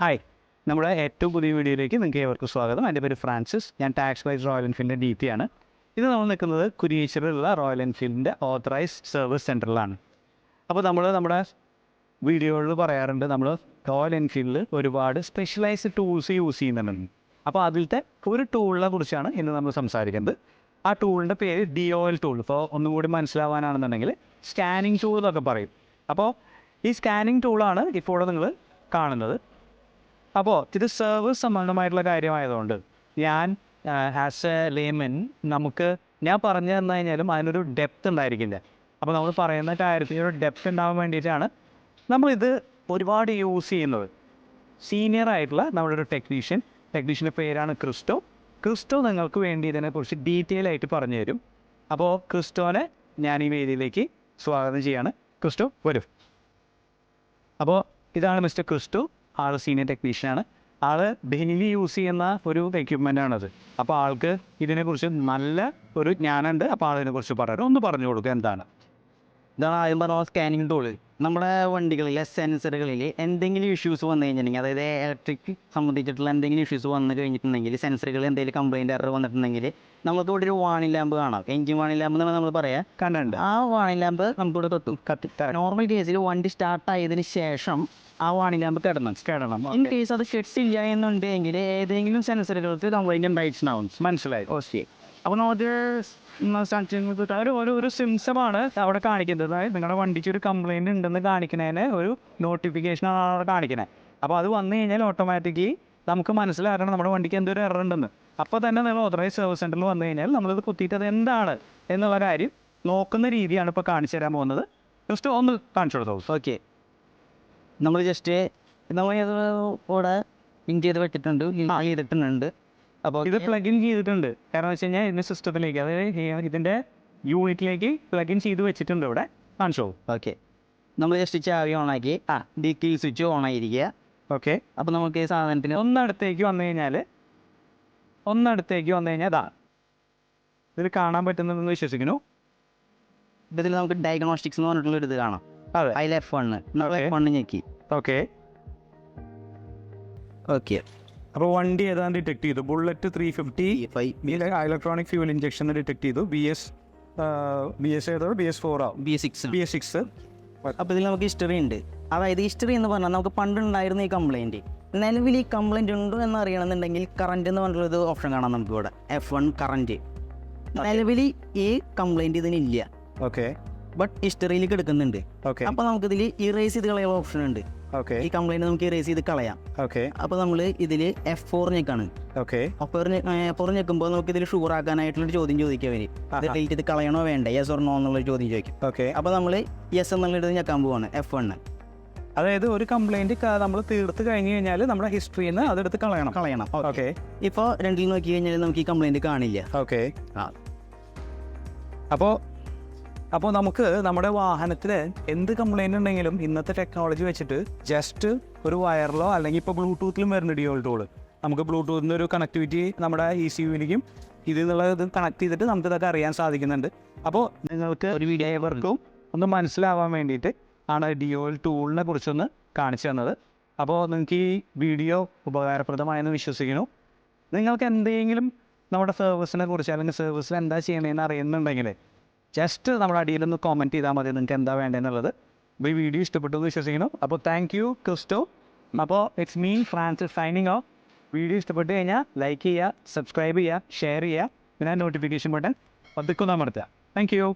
Hi നമ്മുടെ ഏറ്റവും പുതിയ വീഡിയോയിലേക്ക് നിങ്ങൾക്ക് ഏവർക്കും സ്വാഗതം. എന്റെ പേര് ഫ്രാൻസിസ്. ഞാൻ ടാക്സ് വൈസ് റോയൽ എൻഫീൽഡിന്റെ ഡി പി ആണ്. ഇത് നമ്മൾ നിൽക്കുന്നത് കുരിയേശ്വരിലുള്ള റോയൽ എൻഫീൽഡിന്റെ ഓത്തറൈസ് സർവീസ് സെന്ററിലാണ് അപ്പോൾ നമ്മൾ നമ്മുടെ വീഡിയോകളിൽ പറയാറുണ്ട് നമ്മൾ റോയൽ എൻഫീൽഡിൽ ഒരുപാട് സ്പെഷ്യലൈസ്ഡ് ടൂൾസ് യൂസ് ചെയ്യുന്നുണ്ട്. അപ്പോൾ അതിലത്തെ ഒരു ടൂളിനെ കുറിച്ചാണ് ഇന്ന് നമ്മൾ സംസാരിക്കുന്നത്. ആ ടൂളിന്റെ പേര് ഡി ഒ എൽ ടൂൾ ഇപ്പോൾ ഒന്നുകൂടി മനസ്സിലാവാനാണെന്നുണ്ടെങ്കിൽ സ്കാനിങ് ടൂൾ എന്നൊക്കെ പറയും. അപ്പോൾ ഈ സ്കാനിങ് ടൂളാണ് ഇപ്പോൾ നിങ്ങൾ കാണുന്നത്. അപ്പോൾ ഇത് സർവീസ് സംബന്ധമായിട്ടുള്ള കാര്യമായതുകൊണ്ട് ഞാൻ ആസ് എ ലേമൻ നമുക്ക് ഞാൻ പറഞ്ഞു തന്നു കഴിഞ്ഞാലും അതിനൊരു ഡെപ്ത് ഉണ്ടായിരിക്കില്ല. അപ്പോൾ നമ്മൾ പറയുന്ന കാര്യത്തിൽ ഒരു ഡെപ്ത് ഉണ്ടാവാൻ വേണ്ടിയിട്ടാണ് നമ്മളിത് ഒരുപാട് യൂസ് ചെയ്യുന്നത്. സീനിയർ ആയിട്ടുള്ള നമ്മുടെ ഒരു ടെക്നീഷ്യൻ ടെക്നീഷ്യന്റെ പേരാണ് ക്രിസ്റ്റോ. ക്രിസ്റ്റോ നിങ്ങൾക്ക് വേണ്ടി ഇതിനെക്കുറിച്ച് ഡീറ്റെയിൽ ആയിട്ട് പറഞ്ഞു തരും അപ്പോൾ ക്രിസ്റ്റോനെ ഞാൻ ഈ വേദിയിലേക്ക് സ്വാഗതം ചെയ്യാണ്. ക്രിസ്റ്റോ വരും. അപ്പോൾ ഇതാണ് മിസ്റ്റർ ക്രിസ്റ്റു. ആൾ സീനിയർ ടെക്നീഷ്യനാണ് ആൾ ഡെയിലി യൂസ് ചെയ്യുന്ന ഒരു എക്യുപ്മെന്റ് ആണത്. അപ്പോൾ ആൾക്ക് ഇതിനെക്കുറിച്ച് നല്ല ഒരു ജ്ഞാനമുണ്ട്. അപ്പോൾ ആളിനെക്കുറിച്ച് പറയാം. ഒന്ന് പറഞ്ഞു കൊടുക്കുക എന്താണ്? ഇതാണ് ആദ്യം പറഞ്ഞ സ്കാനിങ് ടൂൾ നമ്മുടെ വണ്ടികളിലെ സെൻസറുകളിൽ എന്തെങ്കിലും ഇഷ്യൂസ് വന്നു കഴിഞ്ഞിട്ടുണ്ടെങ്കിൽ അതായത് ഇലക്ട്രിക് സംബന്ധിച്ചിട്ടുള്ള എന്തെങ്കിലും ഇഷ്യൂസ് വന്നു കഴിഞ്ഞിട്ടുണ്ടെങ്കിൽ സെൻസറുകൾ എന്തെങ്കിലും കംപ്ലൈന്റ് എറർ വന്നിട്ടുണ്ടെങ്കിൽ നമുക്ക് ഇവിടെ ഒരു വാണി ലാമ്പ് കാണാം. എഞ്ചിൻ വാണി ലാമ്പ് എന്നാണ് നമ്മൾ പറയാം കണ്ടുണ്ട് ആ വാണിംഗ് ലാമ്പ് നമുക്കിവിടെ തൊട്ടു. കത്തി നോർമൽ കേസിൽ വണ്ടി സ്റ്റാർട്ട് ആയതിനു ശേഷം ആ വാണി ലാമ്പ് കിടന്നു. കിടണം ഇൻ കേസ് അത് കെട്ടില്ല എന്നുണ്ടെങ്കിൽ ഏതെങ്കിലും സെൻസറുകൾക്ക് കംപ്ലൈന്റ് ഉണ്ടായിട്ടുണ്ടാവും. മനസ്സിലായി. ഓക്കെ അപ്പോൾ നമുക്ക് ഒരു ഒരു ഒരു സിംസമാണ് അവിടെ കാണിക്കുന്നത്. അതായത് നിങ്ങളുടെ വണ്ടിക്ക് ഒരു കംപ്ലൈന്റ് ഉണ്ടെന്ന് കാണിക്കുന്നതിന് ഒരു നോട്ടിഫിക്കേഷനാണ് അവിടെ കാണിക്കുന്നത് അപ്പോൾ അത് വന്നു കഴിഞ്ഞാൽ ഓട്ടോമാറ്റിക്കലി നമുക്ക് മനസ്സിലാക്കണം നമ്മുടെ വണ്ടിക്ക് എന്തൊരു എറർ ഉണ്ടെന്ന്. അപ്പോൾ തന്നെ നിങ്ങൾ ഓതറൈസ് സർവീസ് സെന്ററിൽ വന്നു കഴിഞ്ഞാൽ നമ്മളിത് കുത്തിയിട്ട് അത് എന്താണ് എന്നുള്ള കാര്യം നോക്കുന്ന രീതിയാണ് ഇപ്പോൾ കാണിച്ചു തരാൻ പോകുന്നത്. ജസ്റ്റ് ഒന്ന് കാണിച്ചു കൊടുത്തോ? ഓക്കെ നമ്മൾ ജസ്റ്റ് നമ്മൾ കൂടെ ഇൻ ചെയ്ത് വെച്ചിട്ടുണ്ട്. ചെയ്തിട്ടുണ്ട്. അപ്പോൾ ഇത് പ്ലഗ് ഇൻ ചെയ്തിട്ടുണ്ട്. കാരണം വെച്ച് കഴിഞ്ഞാൽ ഇതിന്റെ സിസ്റ്റത്തിലേക്ക് അതായത് ഇതിന്റെ ഇതിന്റെ യൂണിറ്റിലേക്ക് പ്ലഗ് ഇൻ ചെയ്ത് വെച്ചിട്ടുണ്ട് ഇവിടെ. കാണിച്ചോ ഓക്കെ നമ്മൾ ജസ്റ്റ് ചാവി ഓണാക്കി. ആ ഡി കീ സ്വിച്ച് ഓൺ ആയിരിക്കുക ഓക്കെ അപ്പോൾ നമുക്ക് ഈ സാധനത്തിന് ഒന്നടുത്തേക്ക് വന്നു കഴിഞ്ഞാൽ ഒന്നടുത്തേക്ക് വന്നു കഴിഞ്ഞാൽ അതാ ഇതിൽ കാണാൻ പറ്റുന്നതെന്ന് വിശ്വസിക്കുന്നു. ഇതിൽ നമുക്ക് ഡയഗ്നോസ്റ്റിക്സ് എന്ന് പറഞ്ഞിട്ടുള്ള ഒരു ഇത് കാണാം. അതെ. അതിൽ F one Okay. F one ഞെക്കി. ഓക്കെ ഓക്കെ അപ്പോൾ വണ്ടി ഏതാണ് ഡിറ്റക്ട് ചെയ്തു. Bullet three fifty electronic fuel injection detect ചെയ്തു. ബി എസ് ബി എസ് ഏതോ? ബി എസ് ഫോർ ആവും B S six B S six അപ്പോൾ ഇതിൽ നമുക്ക് ഹിസ്റ്ററി ഉണ്ട്. അതായത് ഹിസ്റ്ററി എന്ന് പറഞ്ഞാൽ നമുക്ക് പണ്ട് ഉണ്ടായിരുന്ന ഈ കംപ്ലൈന്റ് നിലവിൽ ഈ കംപ്ലൈന്റ് ഉണ്ടോ എന്ന് അറിയണമെന്നുണ്ടെങ്കിൽ കറണ്ട് എന്ന് പറഞ്ഞ ഒരു ഓപ്ഷൻ കാണാം നമുക്ക് ഇവിടെ. എഫ് വൺ കറണ്ട് നിലവിൽ ഈ കംപ്ലൈന്റ് ഇതിനില്ല. ഓക്കെ ബട്ട് ഹിസ്റ്ററിയിലേക്ക് എടുക്കുന്നുണ്ട് അപ്പൊ അപ്പോൾ നമുക്കിതിൽ ഇറേസ് ചെയ്ത് കളയുള്ള ഓപ്ഷൻ ഉണ്ട്. ഈ കംപ്ലൈന്റ് നമുക്ക് റേസ് ചെയ്ത് കളയാം. ഓക്കെ അപ്പൊ നമ്മൾ ഇതിൽ എഫ് ഫോർ ഞെക്കാണ്. ഓക്കെ എഫ് ഫോർ ഞെക്കുമ്പോൾ നമുക്ക് ഇതിൽ ഷുഗർ ആക്കാനായിട്ടുള്ള ചോദ്യം ചോദിക്കുക വരും ഇത് ഡിലീറ്റ് ചെയ്ത് കളയണോ വേണ്ട? യെസ് ഓർണോ എന്നുള്ള ചോദ്യം ചോദിക്കും. ഓക്കെ അപ്പൊ നമ്മൾ യെസ് എന്നുള്ളത് ഞെക്കാൻ പോവാണ് എഫ് വണ്ണ് അതായത് ഒരു കംപ്ലൈന്റ് നമ്മൾ തീർത്ത് കഴിഞ്ഞു കഴിഞ്ഞാൽ നമ്മുടെ ഹിസ്റ്ററിയിൽ നിന്ന് അതെടുത്ത് കളയണം. കളയണം. ഓക്കെ ഇപ്പോൾ രണ്ടിൽ നോക്കി കഴിഞ്ഞാൽ നമുക്ക് ഈ കംപ്ലൈന്റ് കാണില്ല. ഓക്കെ. അപ്പോൾ അപ്പോൾ നമുക്ക് നമ്മുടെ വാഹനത്തിൽ എന്ത് കംപ്ലൈന്റ് ഉണ്ടെങ്കിലും ഇന്നത്തെ ടെക്നോളജി വെച്ചിട്ട് ജസ്റ്റ് ഒരു വയറിലോ അല്ലെങ്കിൽ ഇപ്പോൾ ബ്ലൂടൂത്തിലും വരുന്ന ഡിയോൾ ടൂൾ നമുക്ക് ബ്ലൂടൂത്തിന്റെ ഒരു കണക്ടിവിറ്റി നമ്മുടെ ഇ സി യുവിലേക്കും ഇതിൽ നിന്നുള്ള ഇത് കണക്ട് ചെയ്തിട്ട് നമുക്ക് ഇതൊക്കെ അറിയാൻ സാധിക്കുന്നുണ്ട്. അപ്പോൾ നിങ്ങൾക്ക് ഒരു വീഡിയോ ഏവർക്കും ഒന്ന് മനസ്സിലാവാൻ വേണ്ടിയിട്ട് ആണ് ഡിയോൽ ടൂളിനെ കുറിച്ചൊന്ന് കാണിച്ചു തന്നത്. അപ്പോൾ നിങ്ങൾക്ക് ഈ വീഡിയോ ഉപകാരപ്രദമായെന്ന് വിശ്വസിക്കുന്നു. നിങ്ങൾക്ക് എന്തെങ്കിലും നമ്മുടെ സർവീസിനെ കുറിച്ച് അല്ലെങ്കിൽ സർവീസിൽ എന്താ ചെയ്യണമെന്ന് അറിയുന്നുണ്ടെങ്കിൽ ജസ്റ്റ് നമ്മുടെ അടിയിലൊന്ന് കോമെന്റ് ചെയ്താൽ മതി നിങ്ങൾക്ക് എന്താ വേണ്ടതെന്നുള്ളത്. ഈ വീഡിയോ ഇഷ്ടപ്പെട്ടു എന്ന് വിശ്വസിക്കുന്നു. അപ്പോൾ താങ്ക് യു ക്രിസ്റ്റോ അപ്പോൾ it's me Francis signing off video ഇഷ്ടപ്പെട്ട് കഴിഞ്ഞാൽ ലൈക്ക് ചെയ്യുക സബ്സ്ക്രൈബ് ചെയ്യുക ഷെയർ ചെയ്യുക. പിന്നെ നോട്ടിഫിക്കേഷൻ ബട്ടൺ പതുക്കുന്ന അമർത്തുക. Thank you